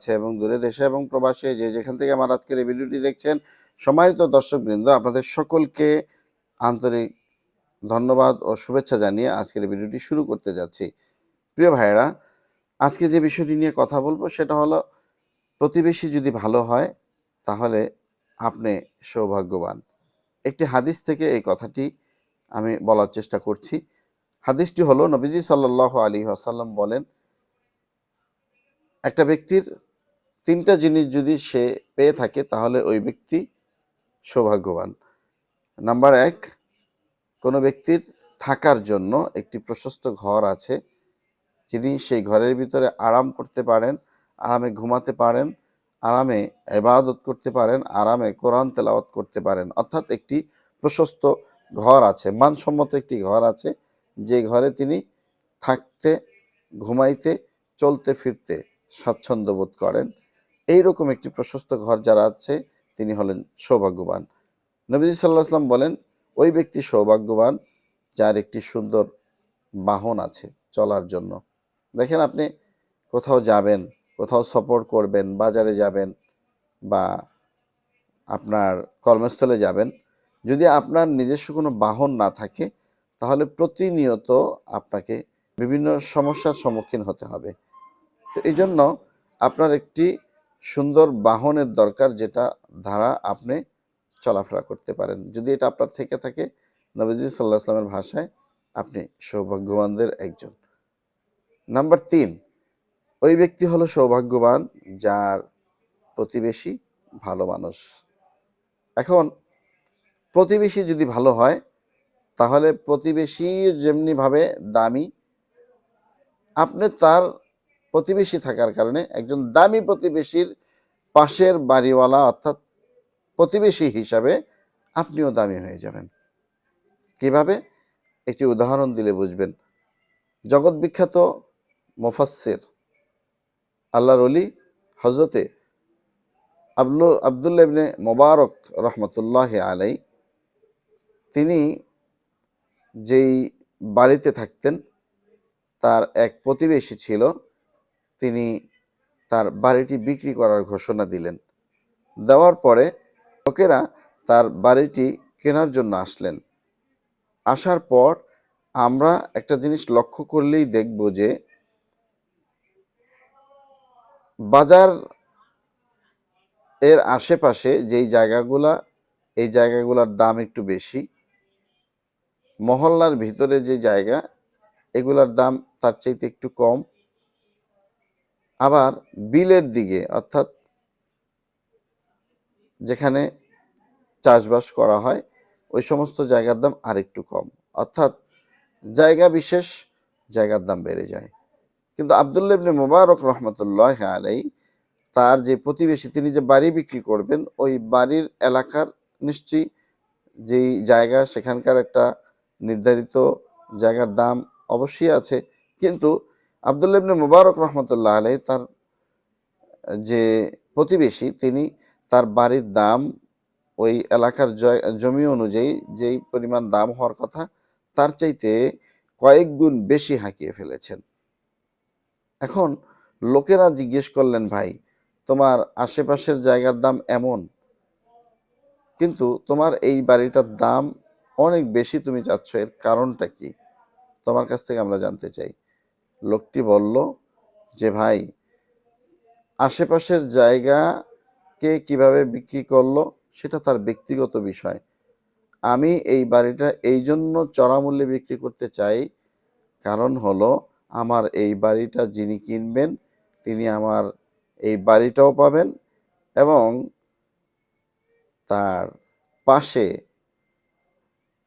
আছে এবং দূরে দেশে এবং প্রবাসে যে যেখান থেকে আমার আজকের এই ভিডিওটি দেখছেন, সম্মানিত দর্শকবৃন্দ, আপনাদের সকলকে আন্তরিক ধন্যবাদ ও শুভেচ্ছা জানিয়ে আজকের এই ভিডিওটি শুরু করতে যাচ্ছি। প্রিয় ভাইয়েরা, আজকে যে বিষয়টি নিয়ে কথা বলব সেটা হলো, প্রতিবেশী যদি ভালো হয়, তাহলে আপনি সৌভাগ্যবান। একটি হাদিস থেকে এই কথাটি আমি বলার চেষ্টা করছি। হাদিসটি হলো, নবীজি সাল্লাহ আলী আসাল্লাম বলেন, একটা ব্যক্তির তিনটা জিনিস যদি সে পেয়ে থাকে, তাহলে ওই ব্যক্তি সৌভাগ্যবান। নাম্বার এক, কোনো ব্যক্তির থাকার জন্য একটি প্রশস্ত ঘর আছে, যিনি সেই ঘরের ভিতরে আরাম করতে পারেন, আরামে ঘুমাতে পারেন, আরামে এবাদত করতে পারেন, আরামে কোরআন তেলাওয়াত করতে পারেন। অর্থাৎ একটি প্রশস্ত ঘর আছে, মানসম্মত একটি ঘর আছে, যে ঘরে তিনি থাকতে, ঘুমাইতে, চলতে, ফিরতে স্বাচ্ছন্দ্য বোধ করেন। এইরকম একটি প্রশস্ত ঘর যারা আছে, তিনি হলেন সৌভাগ্যবান। নবীজি সাল্লাহ আসলাম বলেন, ওই ব্যক্তি সৌভাগ্যবান যার একটি সুন্দর বাহন আছে চলার জন্য। দেখেন আপনি কোথাও যাবেন, কোথাও সফর করবেন, বাজারে যাবেন বা আপনার কর্মস্থলে যাবেন, যদি আপনার নিজস্ব কোনো বাহন না থাকে, তাহলে প্রতিনিয়ত আপনাকে বিভিন্ন সমস্যার সম্মুখীন হতে হবে। তো এই জন্য আপনার একটি সুন্দর বাহনের দরকার যেটা দ্বারা আপনি চলাফেরা করতে পারেন। যদি এটা আপনার থেকে থাকে, নবীজি সাল্লাহ আসলামের ভাষায় আপনি সৌভাগ্যবানদের একজন। নাম্বার তিন, ওই ব্যক্তি হলো সৌভাগ্যবান যার প্রতিবেশী ভালো মানুষ। এখন, প্রতিবেশী যদি ভালো হয়, তাহলে প্রতিবেশী যেমনিভাবে দামি, আপনি তার প্রতিবেশী থাকার কারণে একজন দামি প্রতিবেশীর পাশের বাড়িওয়ালা অর্থাৎ প্রতিবেশী হিসাবে আপনিও দামি হয়ে যাবেন। কীভাবে? একটি উদাহরণ দিলে বুঝবেন। জগৎ বিখ্যাত মোফাসের আল্লাহর অলি হজরতে আবলু আবদুল্লা মোবারক রহমতুল্লাহ আলাই তিনি যেই বাড়িতে থাকতেন, তার এক প্রতিবেশী ছিল তিনি তার বাড়িটি বিক্রি করার ঘোষণা দিলেন। দেওয়ার পরে লোকেরা তার বাড়িটি কেনার জন্য আসলেন। আসার পর আমরা একটা জিনিস লক্ষ্য করলেই দেখব যে বাজার এর আশেপাশে যেই জায়গাগুলা, এই জায়গাগুলোর দাম একটু বেশি, মহল্লার ভিতরে যে জায়গা, এগুলার দাম তার চাইতে একটু কম। আবার বিলের দিকে, অর্থাৎ যেখানে চাষবাস করা হয়, ওই সমস্ত জায়গার দাম আরেকটু কম। অর্থাৎ জায়গা বিশেষ, জায়গার দাম বেড়ে যায়। কিন্তু আবদুল্লাহ ইবনে মোবারক রহমতুল্লাহ আলাই তার যে প্রতিবেশী, তিনি যে বাড়ি বিক্রি করবেন, ওই বাড়ির এলাকার নিশ্চয়ই যেই জায়গা, সেখানকার একটা নির্ধারিত জায়গার দাম অবশ্যই আছে। কিন্তু আবদুল্লাহ ইবনে মুবারক রহমতুল্লাহ আলাই তার যে প্রতিবেশী, তিনি তার বাড়ির দাম ওই এলাকার জমি অনুযায়ী যেই পরিমাণ দাম হওয়ার কথা, তার চাইতে কয়েক গুণ বেশি হাঁকিয়ে ফেলেছেন। এখন লোকেরা জিজ্ঞেস করলেন, ভাই, তোমার আশেপাশের জায়গার দাম এমন, কিন্তু তোমার এই বাড়িটার দাম অনেক বেশি তুমি চাচ্ছ, এর কারণটা কি? তোমার কাছ থেকে আমরা জানতে চাই। লোকটি বলল, যে ভাই, আশেপাশের জায়গাকে কীভাবে বিক্রি করল সেটা তার ব্যক্তিগত বিষয়। আমি এই বাড়িটা এই জন্য চড়া মূল্যে বিক্রি করতে চাই। কারণ হলো, আমার এই বাড়িটা যিনি কিনবেন, তিনি আমার এই বাড়িটাও পাবেন এবং তার পাশে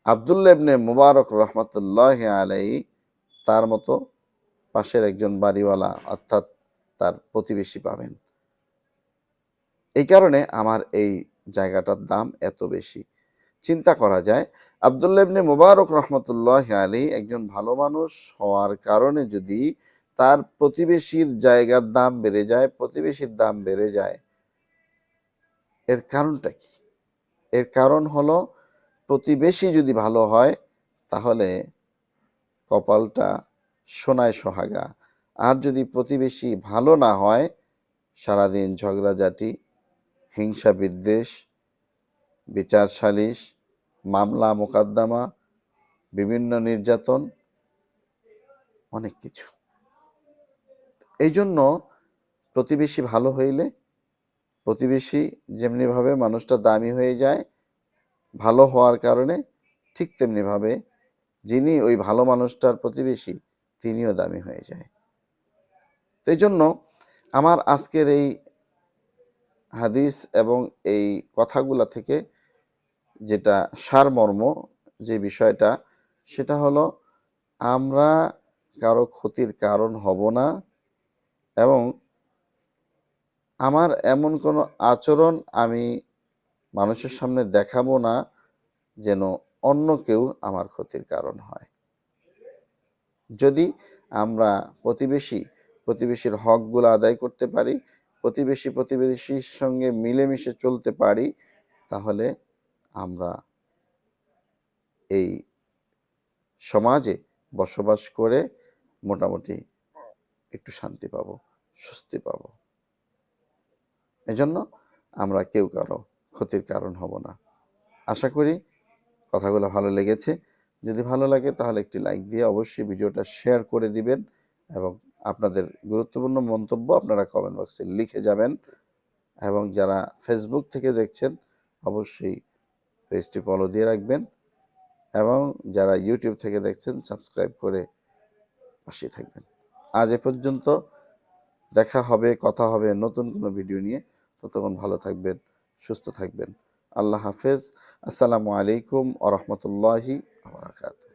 আবদুল্লেবনে মুবারক রহমতুল্লাহ আলাই তার মতো পাশের একজন বাড়িওয়ালা অর্থাৎ তার প্রতিবেশী পাবেন। এই কারণে আমার এই জায়গাটার দাম এত বেশি। চিন্তা করা যায় আবদুল্লাবনে মুবারক রহমতুল্লাহ আলী একজন ভালো মানুষ হওয়ার কারণে যদি তার প্রতিবেশীর জায়গার দাম বেড়ে যায়, প্রতিবেশীর দাম বেড়ে যায়, এর কারণটা কি? এর কারণ হলো প্রতিবেশী যদি ভালো হয়, তাহলে কপালটা সোনায় সোহাগা। আর যদি প্রতিবেশী ভালো না হয়, সারাদিন ঝগড়াঝাটি, হিংসা বিদ্বেষ, বিচার সালিশ, মামলা মোকদ্দমা, বিভিন্ন নির্যাতন, অনেক কিছু। এই জন্য প্রতিবেশী ভালো হইলে, প্রতিবেশী যেমনিভাবে মানুষটা দামি হয়ে যায়, ভালো হওয়ার কারণে ঠিক তেমনিভাবে যিনি ওই ভালো মানুষটার প্রতিবেশী তিনিও দামি হয়ে যায়। তো এই জন্য আমার আজকের এই হাদিস এবং এই কথাগুলা থেকে যেটা সারমর্ম যে বিষয়টা, সেটা হলো আমরা কারও ক্ষতির কারণ হব না এবং আমার এমন কোনো আচরণ আমি মানুষের সামনে দেখাবো না যেন অন্য কেউ আমার ক্ষতির কারণ হয়। যদি আমরা প্রতিবেশী, প্রতিবেশীর হকগুলো আদায় করতে পারি, প্রতিবেশী, প্রতিবেশীর সঙ্গে মিলেমিশে চলতে পারি, তাহলে আমরা এই সমাজে বসবাস করে মোটামুটি একটু শান্তি পাবো, স্বস্তি পাবো। এজন্য আমরা কেউ কারও ক্ষতির কারণ হব না। আশা করি কথাগুলো ভালো লেগেছে। যদি ভালো লাগে তাহলে একটি লাইক দিয়ে অবশ্যই ভিডিওটা শেয়ার করে দিবেন এবং আপনাদের গুরুত্বপূর্ণ মন্তব্য আপনারা কমেন্ট বক্সে লিখে যাবেন এবং যারা ফেসবুক থেকে দেখছেন, অবশ্যই পেজটি ফলো দিয়ে রাখবেন এবং যারা ইউটিউব থেকে দেখছেন সাবস্ক্রাইব করে পাশে থাকবেন। আজ এ পর্যন্ত দেখা হবে, কথা হবে নতুন কোনো ভিডিও নিয়ে। ততক্ষণ ভালো থাকবেন, সুস্থ থাকবেন। আল্লাহ হাফেজ। আসসালামু আলাইকুম আ রহমতুল্লাহি a Manhattan.